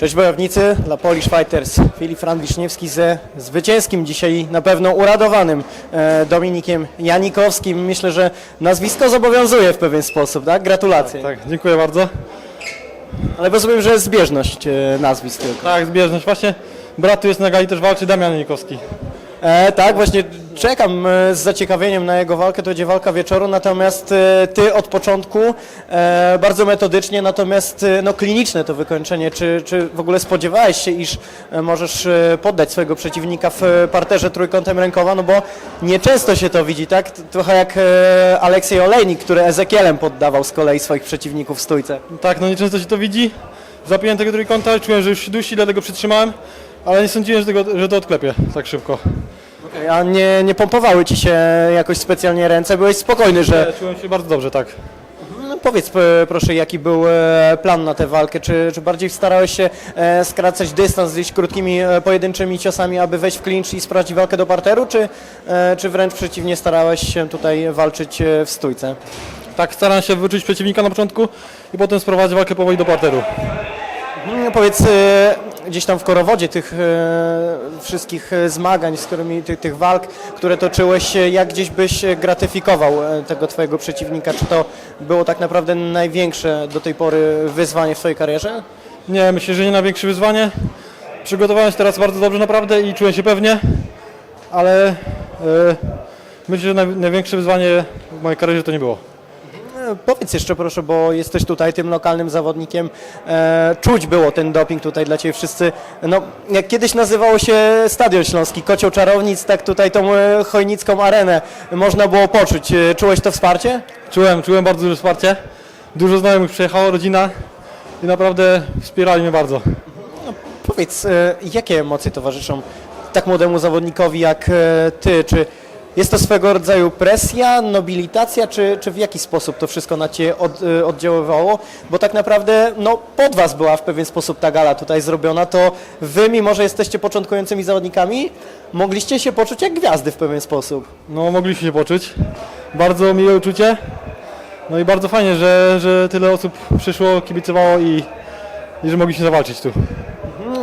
Cześć bojownicy, dla Polish Fighters. Filip Fran Wiszniewski ze zwycięskim dzisiaj na pewno uradowanym e, Dominikiem Janikowskim. Myślę, że nazwisko zobowiązuje w pewien sposób, tak? Gratulacje. Tak, dziękuję bardzo. Ale rozumiem, że jest zbieżność e, nazwisk tylko. Tak, zbieżność. Właśnie brat tu jest na gali też walczy Damian Janikowski. E, tak, właśnie czekam e, z zaciekawieniem na jego walkę. To będzie walka wieczoru, natomiast e, ty od początku e, bardzo metodycznie, natomiast no, kliniczne to wykończenie. Czy, czy w ogóle spodziewałeś się, iż możesz poddać swojego przeciwnika w parterze trójkątem rękowa? No bo nieczęsto się to widzi, tak? Trochę jak Aleksiej Olejnik, który Ezekielem poddawał z kolei swoich przeciwników w stójce. Tak, no nieczęsto się to widzi. Zapiłem tego trójkąta, czułem, że już się dusi, dlatego przytrzymałem, ale nie sądziłem, że, tego, że to odklepię tak szybko. A nie, nie pompowały ci się jakoś specjalnie ręce? Byłeś spokojny, że... Nie, czułem się bardzo dobrze, tak. No powiedz e, proszę, jaki był e, plan na tę walkę? Czy, czy bardziej starałeś się e, skracać dystans gdzieś krótkimi, e, pojedynczymi ciosami, aby wejść w clinch i sprawdzić walkę do parteru, czy, e, czy wręcz przeciwnie starałeś się tutaj walczyć e, w stójce? Tak, staram się wyczuć przeciwnika na początku i potem sprowadzić walkę powoli do parteru. Mm, Powiedz, e, gdzieś tam w korowodzie tych e, wszystkich e, zmagań, z którymi, tych, walk, które toczyłeś, e, jak gdzieś byś gratyfikował tego twojego przeciwnika? Czy to było tak naprawdę największe do tej pory wyzwanie w twojej karierze? Nie, myślę, że nie największe wyzwanie. Przygotowałem się teraz bardzo dobrze naprawdę i czułem się pewnie, ale e, myślę, że naj, największe wyzwanie w mojej karierze to nie było. Powiedz jeszcze proszę, bo jesteś tutaj tym lokalnym zawodnikiem. E, czuć było ten doping tutaj dla Ciebie wszyscy. No, jak kiedyś nazywało się Stadion Śląski, Kocioł Czarownic, tak tutaj tą e, chojnicką arenę można było poczuć. E, Czułeś to wsparcie? Czułem, czułem bardzo duże wsparcie. Dużo znajomych przyjechało, rodzina i naprawdę wspierali mnie bardzo. Powiedz, e, jakie emocje towarzyszą tak młodemu zawodnikowi jak e, Ty? Czy jest to swego rodzaju presja, nobilitacja, czy, czy w jaki sposób to wszystko na Ciebie od, e, oddziaływało? Bo tak naprawdę no, pod Was była w pewien sposób ta gala tutaj zrobiona, to Wy, mimo że jesteście początkującymi zawodnikami, mogliście się poczuć jak gwiazdy w pewien sposób. No, mogliśmy się poczuć. Bardzo miłe uczucie. No i bardzo fajnie, że, że tyle osób przyszło, kibicowało i, i że mogliśmy zawalczyć tu.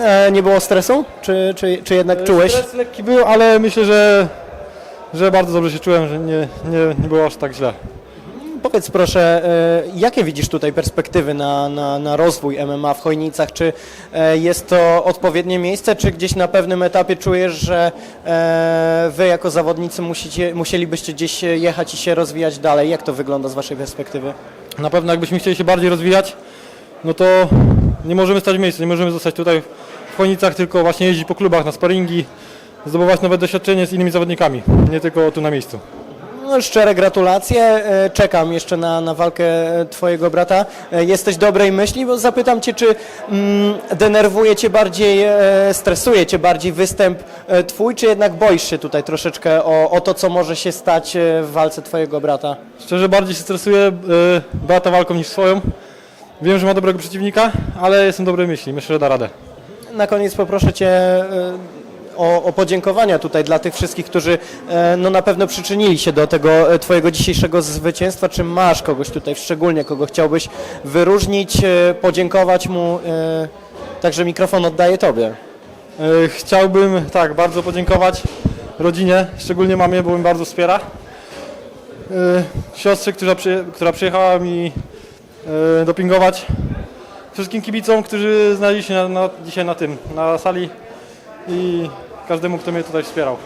E, nie było stresu? Czy, czy, czy jednak czułeś? Stres lekki był, ale myślę, że, że bardzo dobrze się czułem, że nie, nie, nie było aż tak źle. Powiedz proszę, e, jakie widzisz tutaj perspektywy na, na, na rozwój MMA w Chojnicach? Czy e, jest to odpowiednie miejsce, czy gdzieś na pewnym etapie czujesz, że e, wy jako zawodnicy musicie, musielibyście gdzieś jechać i się rozwijać dalej? Jak to wygląda z waszej perspektywy? Na pewno jakbyśmy chcieli się bardziej rozwijać, no to nie możemy stać w miejscu, nie możemy zostać tutaj w Chojnicach, tylko właśnie jeździć po klubach na sparingi, zdobywać nowe doświadczenie z innymi zawodnikami, nie tylko tu na miejscu. No, szczere gratulacje. E, Czekam jeszcze na, na walkę e, Twojego brata. E, Jesteś dobrej myśli, bo zapytam Cię, czy mm, denerwuje Cię bardziej, stresuje Cię bardziej występ Twój, czy jednak boisz się tutaj troszeczkę o, o to, co może się stać w walce Twojego brata? Szczerze bardziej się stresuję brata walką niż swoją. Wiem, że ma dobrego przeciwnika, ale jestem dobrej myśli, myślę, że da radę. Na koniec poproszę Cię o, o podziękowania tutaj dla tych wszystkich, którzy e, no, na pewno przyczynili się do tego e, Twojego dzisiejszego zwycięstwa. Czy masz kogoś tutaj szczególnie, kogo chciałbyś wyróżnić, e, podziękować mu? Także mikrofon oddaję Tobie. Chciałbym tak bardzo podziękować rodzinie, szczególnie mamie, bo mi bardzo wspiera. Siostrze, która, przyje, która przyjechała mi dopingować. Wszystkim kibicom, którzy znaleźli się na, na, dzisiaj na tym, na sali i każdemu, kto mnie tutaj wspierał.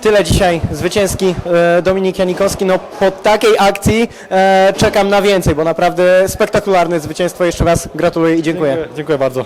Tyle dzisiaj zwycięski e, Dominik Janikowski. No po takiej akcji e, czekam na więcej, bo naprawdę spektakularne zwycięstwo. Jeszcze raz gratuluję i dziękuję. Dziękuję, dziękuję bardzo.